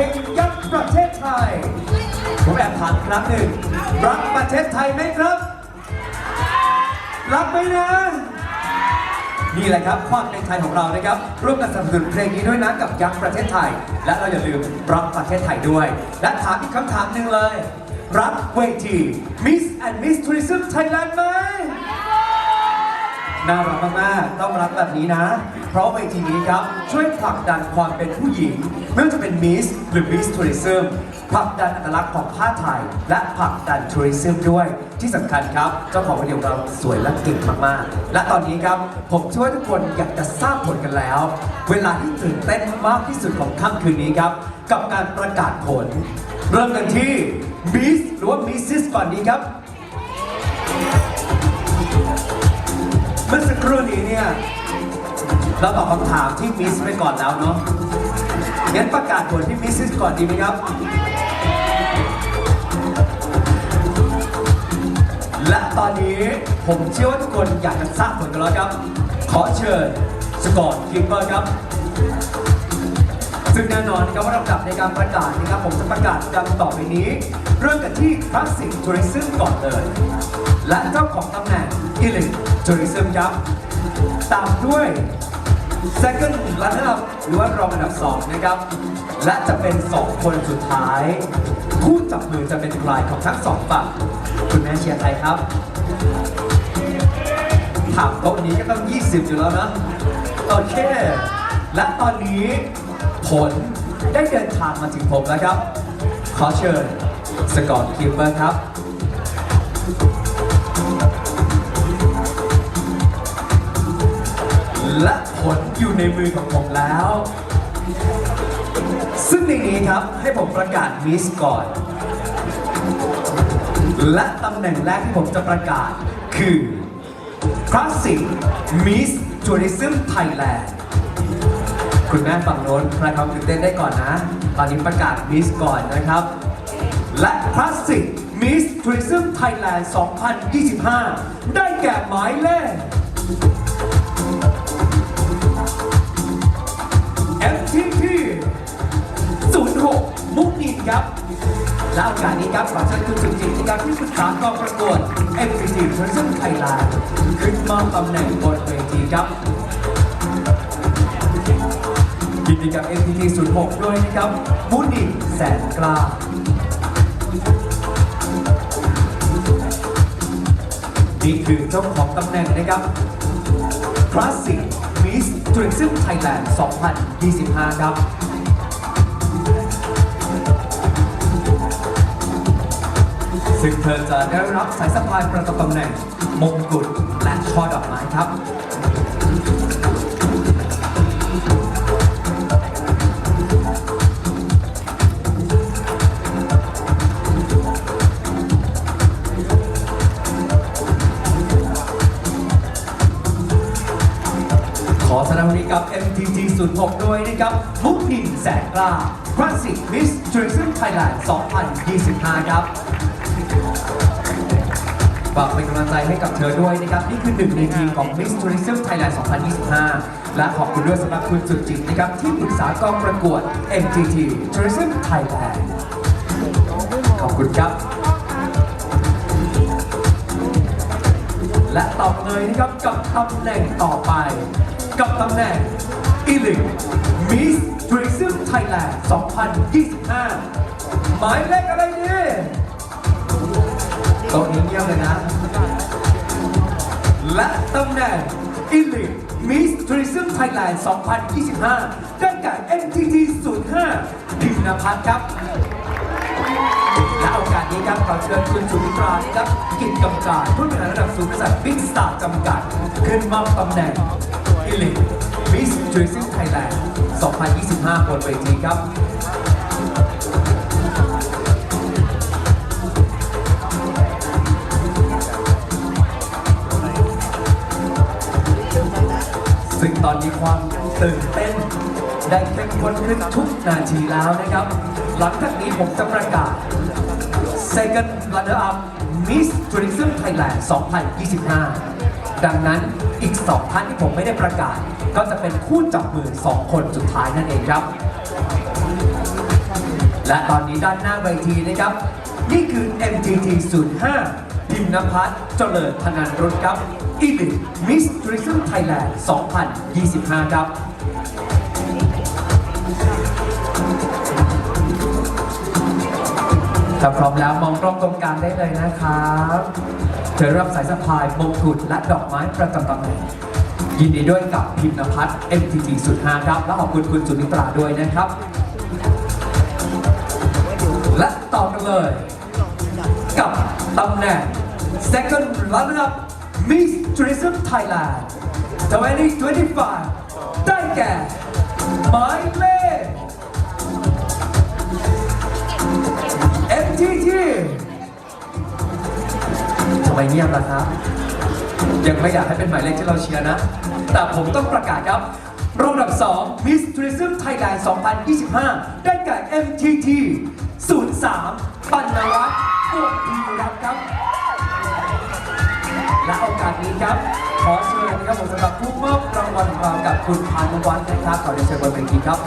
ลงยักษ์ประเทศไทย ผมแอบถามอีกครั้งหนึ่ง รักประเทศไทยไหมครับ รักไหมนะ นี่แหละครับความเป็นไทยของเรานะครับ ร่วมกันสนับสนุนเพลงนี้ด้วยนะกับยักษ์ประเทศไทย และเราอย่าลืมรักประเทศไทยด้วย และถามอีกคำถามหนึ่งเลย รักเวที Miss and Miss Tourism Thailand ไหมน่ารักมากๆ ต้องรักแบบนี้นะ เพราะเวทีนี้ครับ ช่วยผลักดันความเป็นผู้หญิง ไม่ว่าจะเป็นมิสหรือมิสทัวริซึมผลักดันอัตลักษณ์ของผ้าไทย และผลักดันทัวริซึมด้วย ที่สำคัญครับ เจ้าของวันเดียวเราสวยและเก่งมากๆ และตอนนี้ครับ ผมเชื่อว่าทุกคนอยากจะทราบผลกันแล้ว เวลาที่ตื่นเต้นมากที่สุดของค่ำคืนนี้ครับ กับการประกาศผล เริ่มกันที่มิสหรือว่ามิสซิสก่อนดีครับเมื่อสักครู่นี้เนี่ยเราตอบคำถามที่มิสไปก่อนแล้วเนาะ งั้นประกาศผลที่มิสซิสก่อนดีไหมครับ และตอนนี้ผมเชื่อว่าทุกคนอยากจะทราบผลกันแล้วครับ ขอเชิญสกอตคิปเปอร์ครับ ซึ่งแน่นอนนะครับว่าลำดับในการประกาศนะครับ ผมจะประกาศดังต่อไปนี้ เริ่มกันที่คลาสสิกทัวริซึมก่อนเลย และเจ้าของตำแหน่งอิลิททัวริซึมครับ ตามด้วย second runner up หรือว่ารองอันดับ 2 นะครับ และจะเป็น 2 คนสุดท้ายคู่จับมือจะเป็นใครของทั้งสองฝั่งคุณแม่เชียร์ใครครับ ถามโต๊ะนี้ก็ต้อง 20 อยู่แล้วนะ โอเค และตอนนี้ผลได้เดินทางมาถึงผมแล้วครับ ขอเชิญสกอตคิปเปอร์ครับ อยู่ในมือของผมแล้ว ซึ่งในนี้ครับให้ผมประกาศมิสก่อน และตำแหน่งแรกที่ผมจะประกาศคือ Classic Miss Tourism Thailand คุณแม่ฝั่งโน้นใครความตื่นเต้นได้ก่อนนะ ตอนนี้ประกาศมิสก่อนนะครับ และ Classic Miss Tourism Thailand 2025 ได้แก่หมายเลข FTP 06 มุกนินครับและโอกาสนี้ครับขอเชิญคุณสุจิตนะครับที่ปรึกษากองประกวด MTC Tourism Thailand ขึ้นมอบตำแหน่งบนเวทีครับยินดีกับ MTT 06 ด้วยนะครับ มุนินแสนกล้านี่คือเจ้าของตำแหน่งนะครับ Classic Miss Tourism Thailand 2025 ครับซึ่งเธอจะได้รับสายสะพายประจำตำแหน่งมงกุฎและช่อดอกไม้ครับ แสดงความยินดีกับ MTG 06ด้วยนะครับมุกพินแสนกล้า Classic Miss Tourism Thailand 2025 ครับฝากเป็นกำลังใจให้กับเธอด้วยนะครับ นี่คือหนึ่งในทีมของ Miss Tourism Thailand 2025 และขอบคุณด้วยสำหรับคุณสุดจิตนะครับ ที่ปรึกษากองประกวด MTT Tourism Thailand ขอบคุณครับ และต่อเลยนะครับกับตำแหน่งต่อไป กับตำแหน่ง e l i t Miss Tourism Thailand 2025 หมายเลขอะไรเนี่ยตรงนี้เงียบเลยนะ และตำแหน่ง e l i t Miss Tourism Thailand 2025 ได้แก่ MTT 05พินภัทรครับและโอกาสนี้ครับขอเชิญคุณสุมิตราครับกิจกำการผู้บริหารระดับสูงบริษัทบิ๊กสตาร์จำกัด ขึ้นมอบตำแหน่ง อิลิทมิสทริซิสไทยแลนด์2025 บนเวทีครับซึ่งตอนนี้ความตื่นเต้น ได้เข้มข้นขึ้นทุกนาทีแล้วนะครับ หลังจากนี้ผมจะประกาศ Second Runner Up Miss Tourism Thailand 2025 ดังนั้น อีก 2 ท่านที่ผมไม่ได้ประกาศ ก็จะเป็นคู่จับมือ 2 คนสุดท้ายนั่นเองครับ และตอนนี้ด้านหน้าเวทีนะครับ นี่คือ MTT 05พิมพ์นภัสเจริญธนันรุตครับ e l i t Miss Tourism Thailand 2025 ครับถ้าพร้อมแล้วมองกล้องตรงกลางได้เลยนะครับ เชิญรับสายสะพายมงกุฎและดอกไม้ประจำตำแหน่งยินดีด้วยกับพิมพ์นภัส MTT 05ครับ และขอบคุณคุณสุนิตราด้วยนะครับ และต่อกันเลย กับตำแหน่ง Second Runner-up Miss Tourism Thailand 2025 ได้แก่หมายเลข MTT ทำไมเงียบล่ะครับ ยังไม่อยากให้เป็นหมายเลขที่เราเชียร์นะ แต่ผมต้องประกาศครับรองดับ 2 Miss Tourism Thailand 2025 ได้แก่ MTT 03 ปัณรัตน์ปวงพีรัตครับ และโอกาสนี้ครับ ขอเชิญนะครับผมสำหรับผู้มอบรางวัลของเรากับคุณพานุวัฒน์นะครับ ขอเรียนเชิญบนเวทีครับ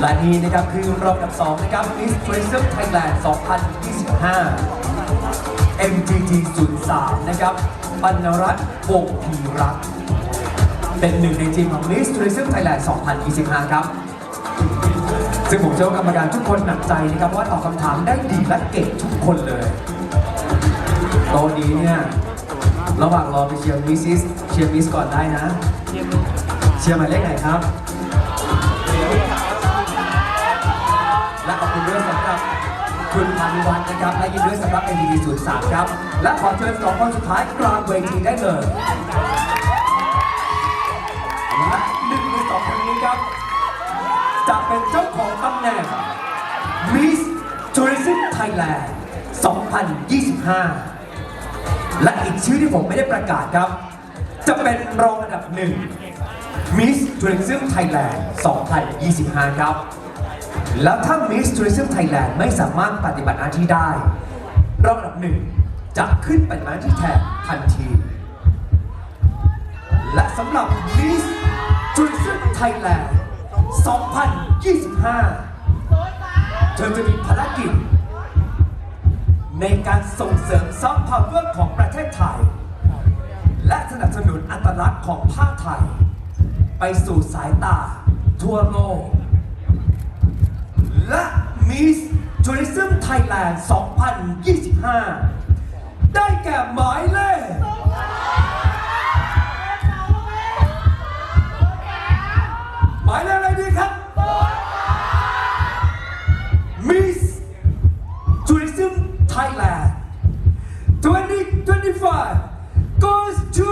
และนี่นะครับคือรองอันดับ2นะครับ Miss Tourism Thailand 2025 MTT 03นะครับปัณรัตน์วงพีรัตน์เป็นหนึ่งในทีมของ Miss Tourism Thailand 2025 ครับ ซึ่งผมเชื่อว่ากรรมการทุกคนหนักใจนะครับว่าตอบคำถามได้ดีและเก่งทุกคนเลยโตะนี้เนี่ยระหว่างรอไปเชียร์มิสซิสเชียร์มิสก่อนได้นะ เชียร์หมายเลขไหนครับ คุณพานุวันนะครับ และยินดีด้วยสำหรับ NDD 03ครับ และขอเชิญสองคนสุดท้ายกลางเวทีได้เลยและหนึ่งในสองคนนี้ครับ จะเป็นเจ้าของตำแหน่ง Miss Tourism Thailand 2025 และอีกชื่อที่ผมไม่ได้ประกาศครับ จะเป็นรองอันดับหนึ่ง Miss Tourism Thailand 2025 ครับ แล้วถ้า Miss Tourism Thailand ไม่สามารถปฏิบัติหน้าที่ได้ รองอันดับหนึ่งจะขึ้นปฏิบัติหน้าที่แทนทันที และสำหรับ Miss Tourism Thailand 2025 เธอจะมีภารกิจ ในการส่งเสริมซอฟต์พาวเวอร์ของประเทศไทย และสนับสนุนอัตลักษณ์ของผ้าไทย ไปสู่สายตาทั่วโลก และ Miss Tourism Thailand 2025 ได้แก่หมายเลขหมายเลขอะไรดีครับ Miss Tourism Thailand 2025 goes to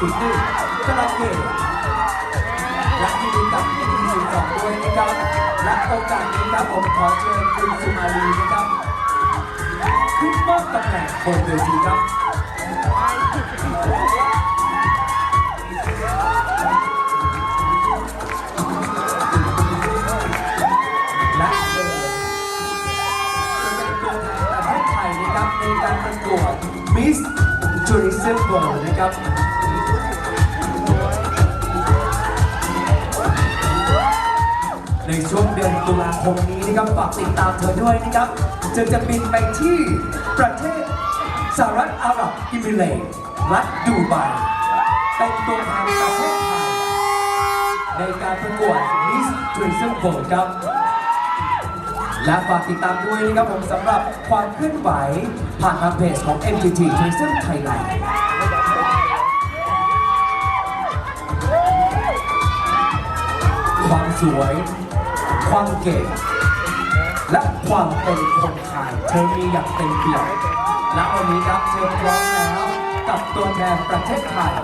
สุดหนึ่งกระเกดและยินดีกับที่สุดสองด้วยนะครับและโอกาสนี้ครับผมขอเชิญคุณสุมาลีนะครับขึ้นมอบตำแหน่งบนเวทีครับและเธอจะเป็นตัวแทนประเทศไทยนะครับในการประกวด Miss Tourism World นะครับ ตุลาคมนี้นะครับฝากติดตามเธอด้วยนะครับเธอจะบินไปที่ประเทศสหรัฐอาหรับอิมิเรตส์รัฐดูไบเป็นตัวแทนประเทศไทยในการประกวด Miss Tourism World ครับ และฝากติดตามด้วยนะครับผมสำหรับความเคลื่อนไหวผ่านทางเพจของ MGT Tourism Thailand และสวย ความเก่งและความเป็นคนไทยเธอมีอย่างเต็มเปี่ยมและวันนี้ครับเธอพร้อมแล้วกับตัวแทนประเทศไทย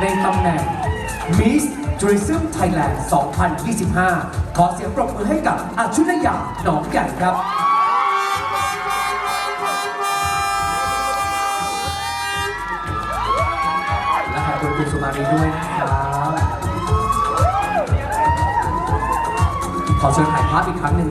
ในตำแหน่ง Miss Tourism Thailand 2025 ขอเสียงปรบมือให้กับอาชุนยาหนองใหญ่ครับและขอบคุณคุณสุมารีด้วยนะครับ ขอเชิญถ่ายภาพอีกครั้งหนึ่ง